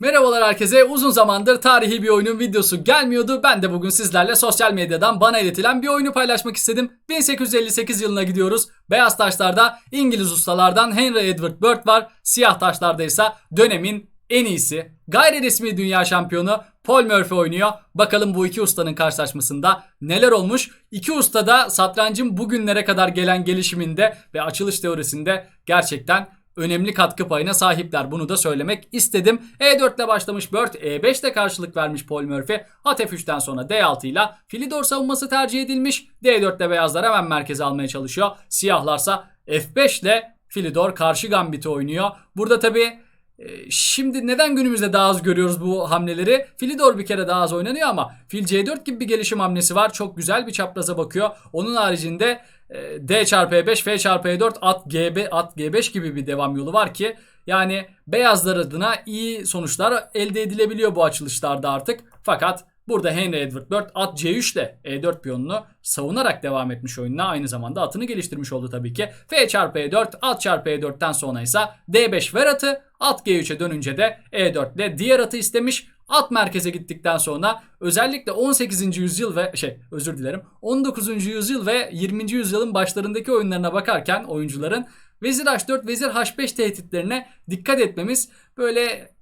Merhabalar herkese. Uzun zamandır tarihi bir oyunun videosu gelmiyordu. Ben de bugün sizlerle sosyal medyadan bana iletilen bir oyunu paylaşmak istedim. 1858 yılına gidiyoruz. Beyaz taşlarda İngiliz ustalardan Henry Edward Bird var. Siyah taşlarda ise dönemin en iyisi. Gayri resmi dünya şampiyonu Paul Murphy oynuyor. Bakalım bu iki ustanın karşılaşmasında neler olmuş? İki usta da satrancın bugünlere kadar gelen gelişiminde ve açılış teorisinde gerçekten önemli katkı payına sahipler. Bunu da söylemek istedim. E4 ile başlamış Bird, E5 ile karşılık vermiş Paul Murphy. At F3'ten sonra D6 ile Filidor savunması tercih edilmiş. D4 ile beyazlar hemen merkeze almaya çalışıyor. Siyahlarsa F5 ile Filidor karşı gambiti oynuyor. Burada tabi Şimdi neden günümüzde daha az görüyoruz bu hamleleri? Filidor bir kere daha az oynanıyor ama Fil C4 gibi bir gelişim hamlesi var. Çok güzel bir çapraza bakıyor. Onun haricinde e, D çarpı E5, F çarpı E4, at GB, at G5 gibi bir devam yolu var ki yani beyazlar adına iyi sonuçlar elde edilebiliyor bu açılışlarda artık. Fakat burada Henry Edward Bird at C3 ile E4 piyonunu savunarak devam etmiş oyununa. Aynı zamanda atını geliştirmiş oldu tabii ki. F çarpı E4, at çarpı E4'ten sonra ise D5 ver atı. At G3'e dönünce de E4 ile diğer atı istemiş. At merkeze gittikten sonra özellikle 18. yüzyıl ve şey özür dilerim 19. yüzyıl ve 20. yüzyılın başlarındaki oyunlarına bakarken oyuncuların Vezir H4, Vezir H5 tehditlerine dikkat etmemiz böyle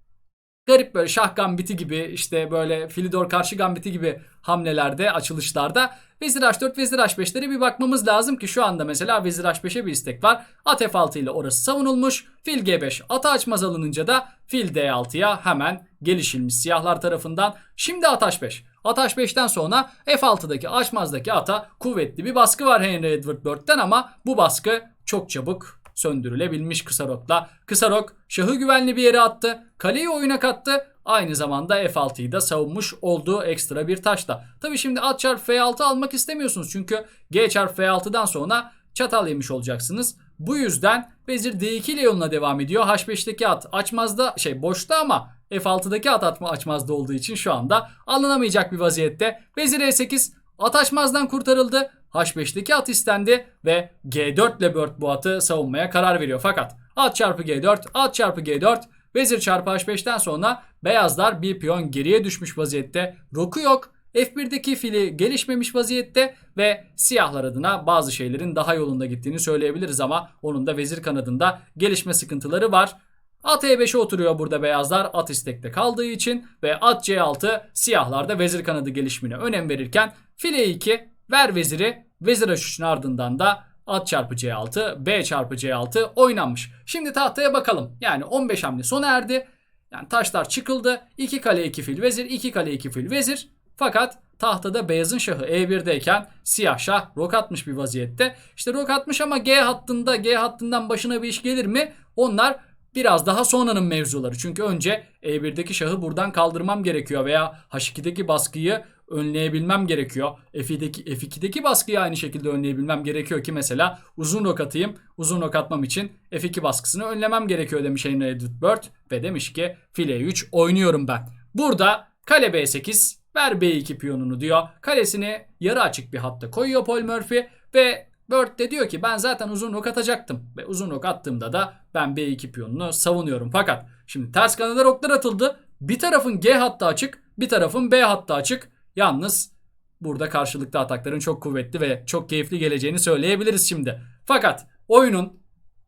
garip böyle şah gambiti gibi işte böyle Filidor karşı gambiti gibi hamlelerde açılışlarda Vezir H4 Vezir H5'lere bir bakmamız lazım ki şu anda mesela Vezir H5'e bir istek var. At F6 ile orası savunulmuş. Fil G5 atı açmaz alınınca da Fil D6'ya hemen gelişilmiş siyahlar tarafından. Şimdi at H5. At H5'ten sonra F6'daki açmazdaki ata kuvvetli bir baskı var Henry Edward Bird'den ama bu baskı çok çabuk söndürülebilmiş kısa rokla. Kısa rok şahı güvenli bir yere attı. Kaleyi oyuna kattı. Aynı zamanda F6'yı da savunmuş olduğu ekstra bir taşla. Tabi şimdi at çarpı F6 almak istemiyorsunuz. Çünkü G çarpı F6'dan sonra çatal yemiş olacaksınız. Bu yüzden vezir D2 ile yoluna devam ediyor. H5'teki at açmazda şey boşta ama F6'daki at atma açmazda olduğu için şu anda alınamayacak bir vaziyette. Vezir E8 at açmazdan kurtarıldı. H5'teki at istendi ve G4 ile Bird bu atı savunmaya karar veriyor. Fakat at çarpı G4, at çarpı G4, vezir çarpı H5'ten sonra beyazlar bir piyon geriye düşmüş vaziyette. Roku yok. F1'deki fili gelişmemiş vaziyette ve siyahlar adına bazı şeylerin daha yolunda gittiğini söyleyebiliriz ama onun da vezir kanadında gelişme sıkıntıları var. At E5'e oturuyor burada beyazlar at istekte kaldığı için ve at C6 siyahlarda vezir kanadı gelişimine önem verirken file 2 ver veziri vezir H3'ün ardından da at çarpı C6 B çarpı C6 oynanmış. Şimdi tahtaya bakalım. Yani 15 hamle sona erdi. Yani taşlar çıkıldı. 2 kale 2 fil vezir 2 kale 2 fil vezir. Fakat tahtada beyazın şahı E1'deyken siyah şah rok atmış bir vaziyette. İşte rok atmış ama G hattında G hattından başına bir iş gelir mi? Onlar biraz daha sonranın mevzuları. Çünkü önce E1'deki şahı buradan kaldırmam gerekiyor veya H2'deki baskıyı önleyebilmem gerekiyor. F2'deki, F2'deki baskıyı aynı şekilde önleyebilmem gerekiyor ki mesela uzun rok atayım. Uzun rok atmam için F2 baskısını önlemem gerekiyor demiş Henry Edward ve demiş ki file 3 oynuyorum ben. Burada kale B8 ver B2 piyonunu diyor. Kalesini yarı açık bir hatta koyuyor Paul Murphy ve Bird de diyor ki ben zaten uzun rok atacaktım. Ve uzun rok attığımda da ben B2 piyonunu savunuyorum. Fakat şimdi ters kanada roklar atıldı. Bir tarafın G hattı açık, bir tarafın B hattı açık. Yalnız burada karşılıklı atakların çok kuvvetli ve çok keyifli geleceğini söyleyebiliriz şimdi. Fakat oyunun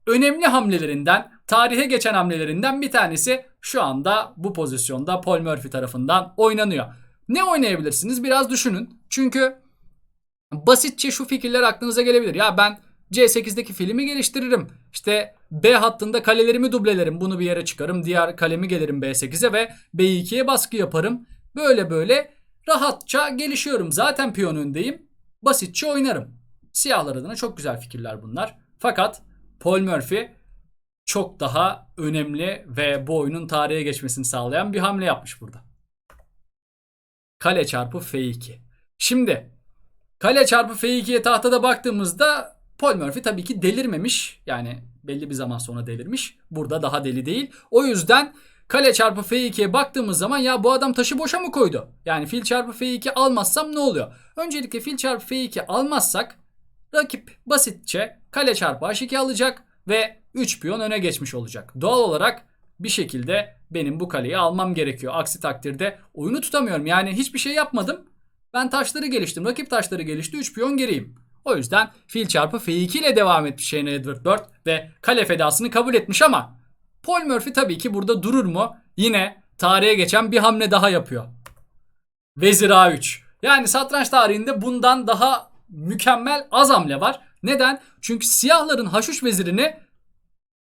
önemli hamlelerinden, tarihe geçen hamlelerinden bir tanesi şu anda bu pozisyonda Paul Murphy tarafından oynanıyor. Ne oynayabilirsiniz? Biraz düşünün. Çünkü basitçe şu fikirler aklınıza gelebilir. Ya ben C8'deki filmi geliştiririm. İşte B hattında kalelerimi dublelerim. Bunu bir yere çıkarım. Diğer kalemi gelirim B8'e ve B2'ye baskı yaparım. Böyle böyle rahatça gelişiyorum. Zaten piyon öndeyim. Basitçe oynarım. Siyahlar adına çok güzel fikirler bunlar. Fakat Paul Murphy çok daha önemli ve bu oyunun tarihe geçmesini sağlayan bir hamle yapmış burada. Kale çarpı F2. Şimdi kale çarpı F2'ye tahtada baktığımızda Paul Murphy tabii ki delirmemiş. Yani belli bir zaman sonra delirmiş. Burada daha deli değil. O yüzden kale çarpı F2'ye baktığımız zaman ya bu adam taşı boşa mı koydu? Yani fil çarpı F2 almazsam ne oluyor? Öncelikle fil çarpı F2 almazsak rakip basitçe kale çarpı H2 alacak ve 3 piyon öne geçmiş olacak. Doğal olarak bir şekilde benim bu kaleyi almam gerekiyor. Aksi takdirde oyunu tutamıyorum. Yani hiçbir şey yapmadım. Ben taşları geliştim. Rakip taşları gelişti. 3 piyon geriyim. O yüzden fil çarpı f2 ile devam etmiş Henry Edward Bird ve kale fedasını kabul etmiş ama Paul Murphy tabii ki burada durur mu? Yine tarihe geçen bir hamle daha yapıyor. Vezir A3. Yani satranç tarihinde bundan daha mükemmel az hamle var. Neden? Çünkü siyahların H3 vezirini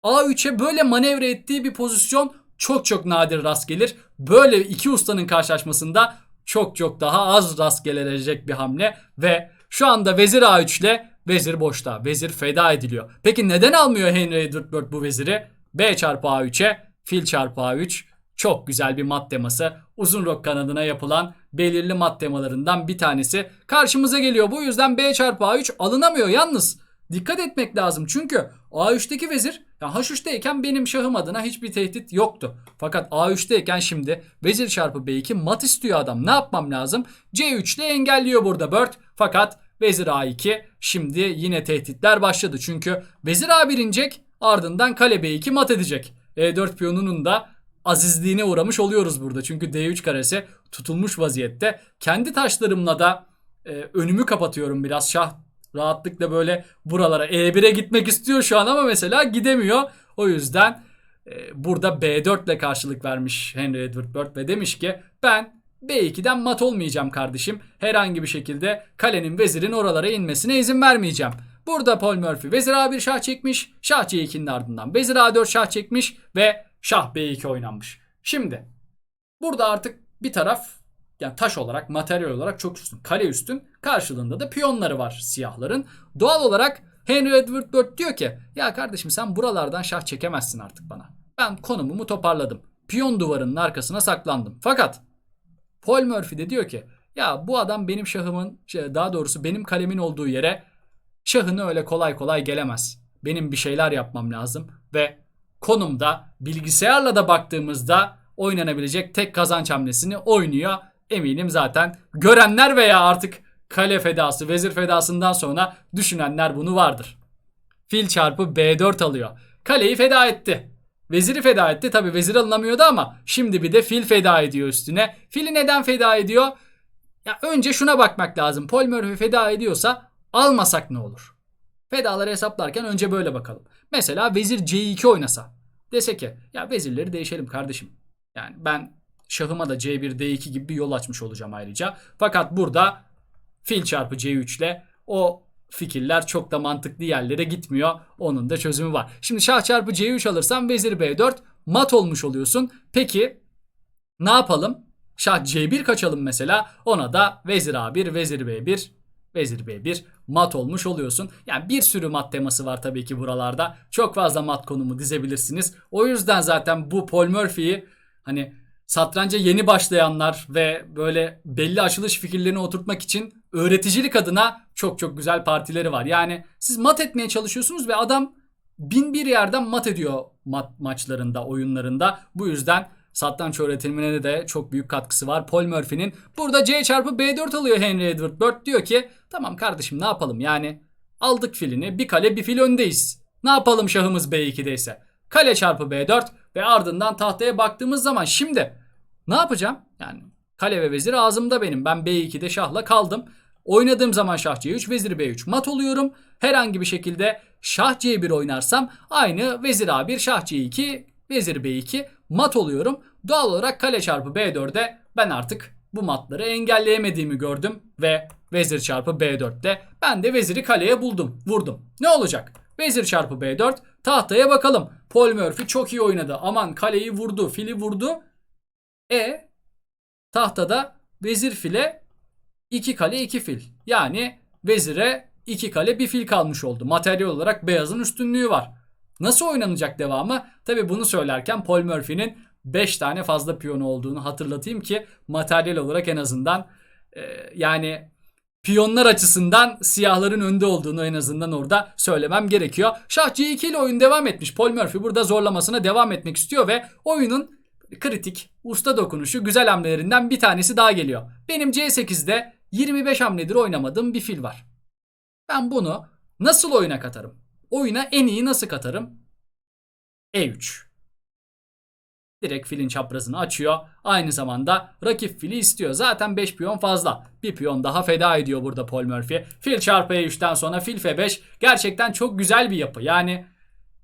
A3'e böyle manevra ettiği bir pozisyon çok çok nadir rast gelir. Böyle iki ustanın karşılaşmasında çok çok daha az rast gelecek bir hamle ve şu anda vezir A3 ile vezir boşta. Vezir feda ediliyor. Peki neden almıyor Henry Edward Bird bu veziri? B çarpı A3'e fil çarpı A3 çok güzel bir mat teması. Uzun rok kanadına yapılan belirli mat temalarından bir tanesi. Karşımıza geliyor. Bu yüzden B çarpı A3 alınamıyor yalnız. Dikkat etmek lazım çünkü A3'teki vezir ya H3'teyken benim şahım adına hiçbir tehdit yoktu. Fakat A3'teyken şimdi vezir çarpı B2 mat istiyor adam. Ne yapmam lazım? C3 ile engelliyor burada Bird. Fakat vezir A2 şimdi yine tehditler başladı. Çünkü vezir A1 inecek ardından kale B2 mat edecek. E4 piyonunun da azizliğine uğramış oluyoruz burada. Çünkü D3 karesi tutulmuş vaziyette. Kendi taşlarımla da e, önümü kapatıyorum biraz. Şah rahatlıkla böyle buralara E1'e gitmek istiyor şu an ama mesela gidemiyor. O yüzden e, burada B4 ile karşılık vermiş Henry Edward Bird ve demiş ki ben B2'den mat olmayacağım kardeşim. Herhangi bir şekilde kalenin vezirin oralara inmesine izin vermeyeceğim. Burada Paul Murphy vezir A1 şah çekmiş. Şah C2'nin ardından vezir A4 şah çekmiş ve şah B2 oynanmış. Şimdi burada artık bir taraf yani taş olarak materyal olarak çok üstün. Kale üstün. Karşılığında da piyonları var siyahların. Doğal olarak Henry Edward Bird diyor ki ya kardeşim sen buralardan şah çekemezsin artık bana. Ben konumumu toparladım. Piyon duvarının arkasına saklandım. Fakat Paul Murphy de diyor ki ya bu adam benim şahımın şey, daha doğrusu benim kalemin olduğu yere şahını öyle kolay kolay gelemez. Benim bir şeyler yapmam lazım ve konumda bilgisayarla da baktığımızda oynanabilecek tek kazanç hamlesini oynuyor. Eminim zaten görenler veya artık kale fedası, vezir fedasından sonra düşünenler bunu vardır. Fil çarpı B4 alıyor. Kaleyi feda etti. Veziri feda etti. Tabi vezir alınamıyordu ama şimdi bir de fil feda ediyor üstüne. Fili neden feda ediyor? Ya önce şuna bakmak lazım. Paul Murphy feda ediyorsa almasak ne olur? Fedaları hesaplarken önce böyle bakalım. Mesela vezir C2 oynasa. Dese ki ya vezirleri değişelim kardeşim. Yani ben şahıma da C1 D2 gibi bir yol açmış olacağım ayrıca. Fakat burada fil çarpı C3 ile o fikirler çok da mantıklı yerlere gitmiyor. Onun da çözümü var. Şimdi şah çarpı C3 alırsam vezir B4 mat olmuş oluyorsun. Peki ne yapalım? Şah C1 kaçalım mesela. Ona da vezir A1, vezir B1, vezir B1 mat olmuş oluyorsun. Yani bir sürü mat teması var tabii ki buralarda. Çok fazla mat konumu dizebilirsiniz. O yüzden zaten bu Paul Murphy'yi hani satranca yeni başlayanlar ve böyle belli açılış fikirlerini oturtmak için öğreticilik adına çok çok güzel partileri var. Yani siz mat etmeye çalışıyorsunuz ve adam bin bir yerden mat ediyor mat maçlarında, oyunlarında. Bu yüzden satranç öğretimine de çok büyük katkısı var. Paul Murphy'nin burada C çarpı B4 alıyor Henry Edward Bird. Diyor ki tamam kardeşim ne yapalım yani aldık filini bir kale bir fil öndeyiz. Ne yapalım şahımız B2'deyse. Kale çarpı B4 ve ardından tahtaya baktığımız zaman şimdi ne yapacağım? Yani kale ve vezir ağzımda benim. Ben B2'de şahla kaldım. Oynadığım zaman şah C3, vezir B3 mat oluyorum. Herhangi bir şekilde şah C1 oynarsam aynı vezir A1, şah C2, vezir B2 mat oluyorum. Doğal olarak kale çarpı B4'e ben artık bu matları engelleyemediğimi gördüm ve vezir çarpı B4'te ben de veziri kaleye buldum, vurdum. Ne olacak? Vezir çarpı B4 tahtaya bakalım. Paul Murphy çok iyi oynadı. Aman kaleyi vurdu, fili vurdu. E tahtada vezir file 2 kale 2 fil. Yani vezire 2 kale bir fil kalmış oldu. Materyal olarak beyazın üstünlüğü var. Nasıl oynanacak devamı? Tabi bunu söylerken Paul Murphy'nin 5 tane fazla piyonu olduğunu hatırlatayım ki materyal olarak en azından e, yani piyonlar açısından siyahların önde olduğunu en azından orada söylemem gerekiyor. Şah C2 ile oyun devam etmiş. Paul Murphy burada zorlamasına devam etmek istiyor ve oyunun kritik, usta dokunuşu, güzel hamlelerinden bir tanesi daha geliyor. Benim C8'de 25 hamledir oynamadığım bir fil var. Ben bunu nasıl oyuna katarım? Oyuna en iyi nasıl katarım? E3. Direkt filin çaprazını açıyor. Aynı zamanda rakip fili istiyor. Zaten 5 piyon fazla. Bir piyon daha feda ediyor burada Paul Murphy. Fil çarpı E3'ten sonra fil F5 gerçekten çok güzel bir yapı. Yani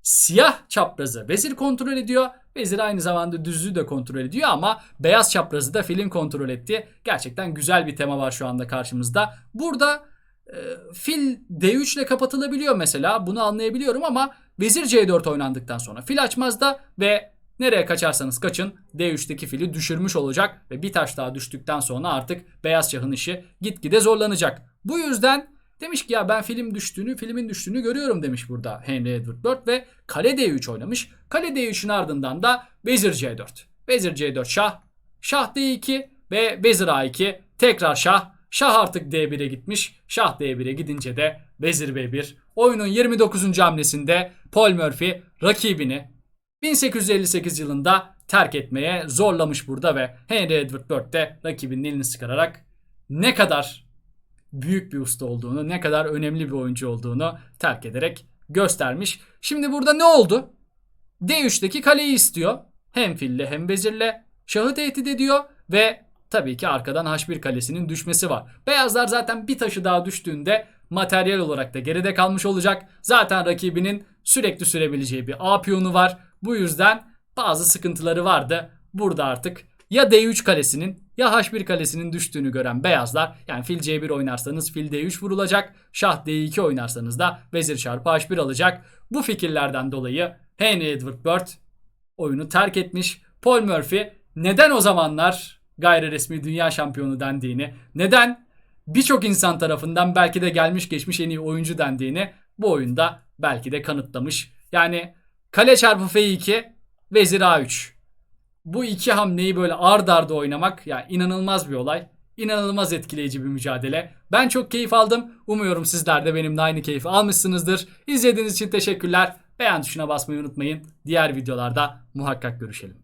siyah çaprazı vezir kontrol ediyor. Vezir aynı zamanda düzlüğü de kontrol ediyor ama beyaz çaprazı da filin kontrol ettiği gerçekten güzel bir tema var şu anda karşımızda. Burada e, fil D3 ile kapatılabiliyor mesela bunu anlayabiliyorum ama vezir C4 oynandıktan sonra fil açmaz da ve nereye kaçarsanız kaçın D3'teki fili düşürmüş olacak ve bir taş daha düştükten sonra artık beyaz şahın işi gitgide zorlanacak. Bu yüzden demiş ki ya ben film düştüğünü, filmin düştüğünü görüyorum demiş burada Henry Edward Bird ve kale D3 oynamış. Kale D3'ün ardından da vezir C4. Vezir C4 şah, şah D2 ve vezir A2 tekrar şah. Şah artık D1'e gitmiş. Şah D1'e gidince de vezir B1. Oyunun 29. hamlesinde Paul Murphy rakibini 1858 yılında terk etmeye zorlamış burada ve Henry Edward Bird de rakibinin elini sıkararak ne kadar büyük bir usta olduğunu, ne kadar önemli bir oyuncu olduğunu terk ederek göstermiş. Şimdi burada ne oldu? D3'teki kaleyi istiyor. Hem fille hem vezirle şahı tehdit ediyor ve tabii ki arkadan H1 kalesinin düşmesi var. Beyazlar zaten bir taşı daha düştüğünde materyal olarak da geride kalmış olacak. Zaten rakibinin sürekli sürebileceği bir A piyonu var. Bu yüzden bazı sıkıntıları vardı. Burada artık ya D3 kalesinin ya H1 kalesinin düştüğünü gören beyazlar yani fil C1 oynarsanız fil D3 vurulacak. Şah D2 oynarsanız da vezir çarpı H1 alacak. Bu fikirlerden dolayı Henry Edward Bird oyunu terk etmiş. Paul Murphy neden o zamanlar gayri resmi dünya şampiyonu dendiğini, neden birçok insan tarafından belki de gelmiş geçmiş en iyi oyuncu dendiğini bu oyunda belki de kanıtlamış. Yani kale çarpı F2, vezir A3. Bu iki hamleyi böyle ard arda oynamak ya inanılmaz bir olay. İnanılmaz etkileyici bir mücadele. Ben çok keyif aldım. Umuyorum sizler de benimle aynı keyfi almışsınızdır. İzlediğiniz için teşekkürler. Beğen tuşuna basmayı unutmayın. Diğer videolarda muhakkak görüşelim.